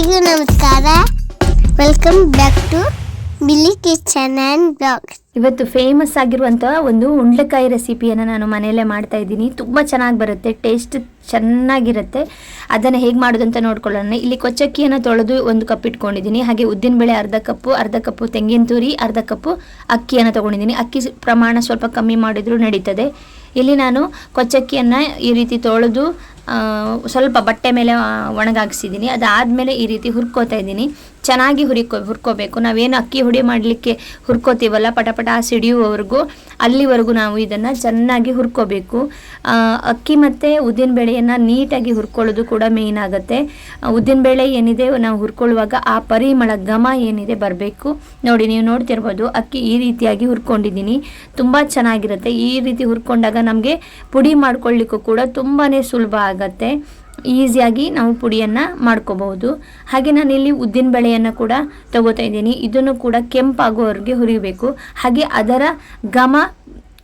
ಎಲ್ರಿಗೂ ನಮಸ್ಕಾರ welcome back to ಬಿಲಿ kitchen and blogs ಇವತ್ತು ಫೇಮಸ್ ಆಗಿರುವಂಥ ಒಂದು ಉಂಡ್ಲಕಾಯಿ ರೆಸಿಪಿಯನ್ನು ನಾನು ಮನೆಯಲ್ಲೇ ಮಾಡ್ತಾ ಇದ್ದೀನಿ. ತುಂಬ ಚೆನ್ನಾಗಿ ಬರುತ್ತೆ ಟೇಸ್ಟ್ ಚೆನ್ನಾಗಿರುತ್ತೆ. ಅದನ್ನು ಹೇಗೆ ಮಾಡೋದು ಅಂತ ನೋಡ್ಕೊಳ್ಳೋಣ. ಇಲ್ಲಿ ಕೊಚ್ಚಕ್ಕಿಯನ್ನು ತೊಳೆದು ಒಂದು ಕಪ್ ಇಟ್ಕೊಂಡಿದ್ದೀನಿ. ಹಾಗೆ ಉದ್ದಿನಬೇಳೆ ಅರ್ಧ ಕಪ್ಪು ಅರ್ಧ ಕಪ್ಪು ತೆಂಗಿನ ತುರಿ, ಅರ್ಧ ಕಪ್ಪು ಅಕ್ಕಿಯನ್ನು ತೊಗೊಂಡಿದ್ದೀನಿ. ಅಕ್ಕಿ ಪ್ರಮಾಣ ಸ್ವಲ್ಪ ಕಮ್ಮಿ ಮಾಡಿದರೂ ನಡೀತದೆ. ಇಲ್ಲಿ ನಾನು ಕೊಚ್ಚಕ್ಕಿಯನ್ನು ಈ ರೀತಿ ತೊಳೆದು ಸ್ವಲ್ಪ ಬಟ್ಟೆ ಮೇಲೆ ಒಣಗಾಕ್ಸಿದ್ದೀನಿ. ಅದಾದಮೇಲೆ ಈ ರೀತಿ ಹುರ್ಕೋತಾ ಇದ್ದೀನಿ. ಚೆನ್ನಾಗಿ ಹುರಿಕೋ, ಹುರ್ಕೋಬೇಕು. ನಾವೇನು ಅಕ್ಕಿ ಹುಡಿ ಮಾಡಲಿಕ್ಕೆ ಹುರ್ಕೋತೀವಲ್ಲ ಪಟಪಟ ಸಿಡಿಯುವವರೆಗೂ ಅಲ್ಲಿವರೆಗೂ ನಾವು ಇದನ್ನು ಚೆನ್ನಾಗಿ ಹುರ್ಕೋಬೇಕು. ಅಕ್ಕಿ ಮತ್ತು ಉದ್ದಿನಬೇಳೆಯನ್ನು ನೀಟಾಗಿ ಹುರ್ಕೊಳ್ಳೋದು ಕೂಡ ಮೇಯ್ನ್ ಆಗುತ್ತೆ. ಉದ್ದಿನ ಉದ್ದಿನಬೇಳೆ ಏನಿದೆ ನಾವು ಹುರ್ಕೊಳ್ಳುವಾಗ ಆ ಪರಿಮಳ ಘಮ ಏನಿದೆ ಬರಬೇಕು. ನೋಡಿ, ನೀವು ನೋಡ್ತಿರ್ಬೋದು, ಅಕ್ಕಿ ಈ ರೀತಿಯಾಗಿ ಹುರ್ಕೊಂಡಿದ್ದೀನಿ. ತುಂಬ ಚೆನ್ನಾಗಿರುತ್ತೆ. ಈ ರೀತಿ ಹುರ್ಕೊಂಡಾಗ ನಮಗೆ ಪುಡಿ ಮಾಡ್ಕೊಳ್ಳಿಕ್ಕೂ ಕೂಡ ತುಂಬಾ ಸುಲಭ ಆಗುತ್ತೆ. ಈಸಿಯಾಗಿ ನಾವು ಪುಡಿಯನ್ನು ಮಾಡ್ಕೋಬಹುದು. ಹಾಗೆ ನಾನು ಇಲ್ಲಿ ಉದ್ದಿನ ಬೇಳೆಯನ್ನು ಕೂಡ ತಗೋತಾ ಇದ್ದೀನಿ. ಇದನ್ನು ಕೂಡ ಕೆಂಪಾಗುವವರೆಗೆ ಹುರಿಬೇಕು. ಹಾಗೆ ಅದರ ಘಮ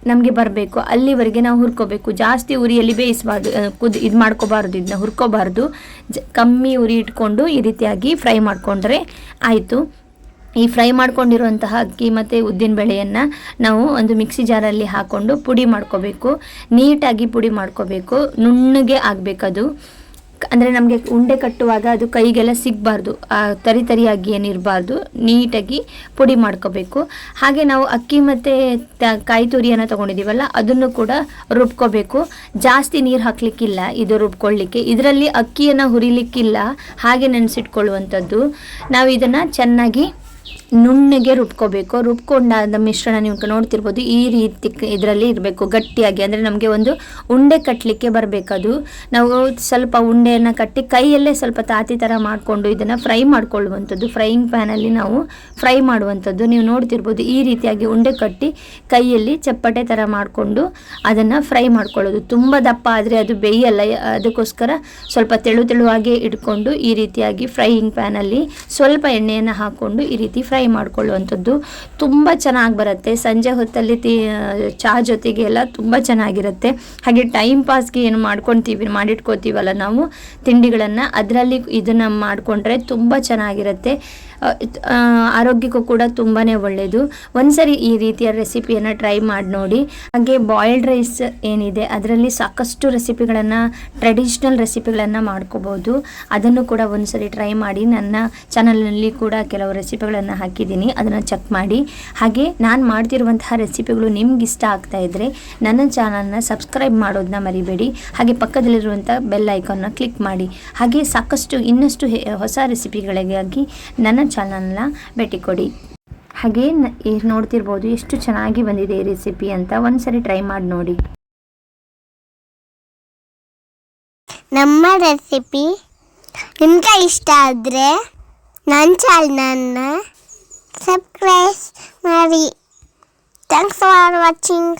ನಮಗೆ ಬರಬೇಕು. ಅಲ್ಲಿವರೆಗೆ ನಾವು ಹುರ್ಕೋಬೇಕು. ಜಾಸ್ತಿ ಉರಿಯಲ್ಲಿ ಬೇಯಿಸಬಾರ್ದು ಕುದ್, ಇದು ಮಾಡ್ಕೋಬಾರ್ದು ಇದನ್ನ ಹುರ್ಕೋಬಾರ್ದು. ಜ, ಕಮ್ಮಿ ಉರಿ ಇಟ್ಕೊಂಡು ಈ ರೀತಿಯಾಗಿ ಫ್ರೈ ಮಾಡಿಕೊಂಡ್ರೆ ಆಯಿತು. ಈ ಫ್ರೈ ಮಾಡ್ಕೊಂಡಿರುವಂತಹ ಅಕ್ಕಿ ಮತ್ತು ಉದ್ದಿನ ಬೇಳೆಯನ್ನು ನಾವು ಒಂದು ಮಿಕ್ಸಿ ಜಾರಲ್ಲಿ ಹಾಕ್ಕೊಂಡು ಪುಡಿ ಮಾಡ್ಕೋಬೇಕು. ನೀಟಾಗಿ ಪುಡಿ ಮಾಡ್ಕೋಬೇಕು. ನುಣ್ಣಗೆ ಆಗಬೇಕದು. ಅಂದರೆ ನಮಗೆ ಉಂಡೆ ಕಟ್ಟುವಾಗ ಅದು ಕೈಗೆಲ್ಲ ಸಿಗಬಾರ್ದು. ತರಿ ತರಿಯಾಗಿ ಏನಿರಬಾರ್ದು. ನೀಟಾಗಿ ಪುಡಿ ಮಾಡ್ಕೋಬೇಕು. ಹಾಗೆ ನಾವು ಅಕ್ಕಿ ಮತ್ತು ತ, ಕಾಯಿ ತುರಿಯನ್ನು ತೊಗೊಂಡಿದ್ದೀವಲ್ಲ ಅದನ್ನು ಕೂಡ ರುಬ್ಕೋಬೇಕು. ಜಾಸ್ತಿ ನೀರು ಹಾಕಲಿಕ್ಕಿಲ್ಲ, ಇದು ರುಬ್ಕೊಳ್ಳಿಕ್ಕೆ ಇದರಲ್ಲಿ ಅಕ್ಕಿಯನ್ನು ಹುರಿಲಿಕ್ಕಿಲ್ಲ, ಹಾಗೆ ನೆನೆಸಿಟ್ಕೊಳ್ಳುವಂಥದ್ದು. ನಾವು ಇದನ್ನು ಚೆನ್ನಾಗಿ ನುಣ್ಣಗೆ ರುಬ್ಕೋಬೇಕು. ರುಬ್ಕೊಂಡಾದ ಮಿಶ್ರಣ ನೀವು ನೋಡ್ತಿರ್ಬೋದು, ಈ ರೀತಿ ಇದರಲ್ಲಿ ಇರಬೇಕು, ಗಟ್ಟಿಯಾಗಿ. ಅಂದರೆ ನಮಗೆ ಒಂದು ಉಂಡೆ ಕಟ್ಟಲಿಕ್ಕೆ ಬರಬೇಕದು. ನಾವು ಸ್ವಲ್ಪ ಉಂಡೆಯನ್ನು ಕಟ್ಟಿ ಕೈಯಲ್ಲೇ ಸ್ವಲ್ಪ ತಾತಿ ಥರ ಮಾಡಿಕೊಂಡು ಇದನ್ನು ಫ್ರೈ ಮಾಡ್ಕೊಳ್ಳುವಂಥದ್ದು. ಫ್ರೈಯಿಂಗ್ ಪ್ಯಾನಲ್ಲಿ ನಾವು ಫ್ರೈ ಮಾಡುವಂಥದ್ದು. ನೀವು ನೋಡ್ತಿರ್ಬೋದು, ಈ ರೀತಿಯಾಗಿ ಉಂಡೆ ಕಟ್ಟಿ ಕೈಯಲ್ಲಿ ಚಪ್ಪಟೆ ಥರ ಮಾಡಿಕೊಂಡು ಅದನ್ನು ಫ್ರೈ ಮಾಡ್ಕೊಳ್ಳೋದು. ತುಂಬ ದಪ್ಪ ಆದರೆ ಅದು ಬೇಯಲ್ಲ. ಅದಕ್ಕೋಸ್ಕರ ಸ್ವಲ್ಪ ತೆಳು ತೆಳುವಾಗೆ ಇಟ್ಕೊಂಡು ಈ ರೀತಿಯಾಗಿ ಫ್ರೈಯಿಂಗ್ ಪ್ಯಾನಲ್ಲಿ ಸ್ವಲ್ಪ ಎಣ್ಣೆಯನ್ನು ಹಾಕ್ಕೊಂಡು ಈ ರೀತಿ ಫ್ರೈ ಮಾಡ್ಕೊಳ್ಳುವಂಥದ್ದು ತುಂಬ ಚೆನ್ನಾಗಿ ಬರುತ್ತೆ. ಸಂಜೆ ಹೊತ್ತಲ್ಲಿ ತಿ ಚಹಾ ಜೊತೆಗೆ ಎಲ್ಲ ತುಂಬ ಚೆನ್ನಾಗಿರುತ್ತೆ. ಹಾಗೆ ಟೈಮ್ ಪಾಸ್ಗೆ ಏನು ಮಾಡ್ಕೊತೀವಿ, ಮಾಡಿಟ್ಕೋತೀವಲ್ಲ ನಾವು ತಿಂಡಿಗಳನ್ನು, ಅದರಲ್ಲಿ ಇದನ್ನು ಮಾಡಿಕೊಂಡ್ರೆ ತುಂಬ ಚೆನ್ನಾಗಿರುತ್ತೆ. ಆರೋಗ್ಯಕ್ಕೂ ಕೂಡ ತುಂಬಾ ಒಳ್ಳೆಯದು ಒಂದ್ಸರಿ ಈ ರೀತಿಯ ರೆಸಿಪಿಯನ್ನು ಟ್ರೈ ಮಾಡಿ ನೋಡಿ. ಹಾಗೆ ಬಾಯ್ಲ್ಡ್ ರೈಸ್ ಏನಿದೆ, ಅದರಲ್ಲಿ ಸಾಕಷ್ಟು ರೆಸಿಪಿಗಳನ್ನು ಟ್ರೆಡಿಷ್ನಲ್ ರೆಸಿಪಿಗಳನ್ನು ಮಾಡ್ಕೋಬೋದು. ಅದನ್ನು ಕೂಡ ಒಂದ್ಸರಿ ಟ್ರೈ ಮಾಡಿ. ನನ್ನ ಚಾನಲ್ನಲ್ಲಿ ಕೂಡ ಕೆಲವು ರೆಸಿಪಿಗಳನ್ನು ಹಾಕಿದ್ದೀನಿ, ಅದನ್ನು ಚೆಕ್ ಮಾಡಿ. ಹಾಗೆ ನಾನು ಮಾಡ್ತಿರುವಂತಹ ರೆಸಿಪಿಗಳು ನಿಮ್ಗೆ ಇಷ್ಟ ಆಗ್ತಾ ಇದ್ದರೆ ನನ್ನ ಚಾನಲ್ನ ಸಬ್ಸ್ಕ್ರೈಬ್ ಮಾಡೋದನ್ನ ಮರಿಬೇಡಿ. ಹಾಗೆ ಪಕ್ಕದಲ್ಲಿರುವಂಥ ಬೆಲ್ ಐಕಾನ್ನ ಕ್ಲಿಕ್ ಮಾಡಿ. ಹಾಗೆ ಸಾಕಷ್ಟು ಇನ್ನಷ್ಟು ಹೊಸ ರೆಸಿಪಿಗಳಿಗಾಗಿ ನನ್ನ ಚಾನಲ್ನ ಭೇಟಿ ಕೊಡಿ. ಹಾಗೆ ನೋಡ್ತಿರ್ಬೋದು ಎಷ್ಟು ಚೆನ್ನಾಗಿ ಬಂದಿದೆ ಈ ರೆಸಿಪಿ ಅಂತ ಒಂದ್ಸರಿ ಟ್ರೈ ಮಾಡಿ ನೋಡಿ. ನಮ್ಮ ರೆಸಿಪಿ ನಿಮ್ಗೆ ಇಷ್ಟ ಆದರೆ ನನ್ನ ಚಾನಲ್ನ ಸಬ್ಸ್ಕ್ರೈಬ್ ಮಾಡಿ ಥ್ಯಾಂಕ್ಸ್ ಫಾರ್ ವಾಚಿಂಗ್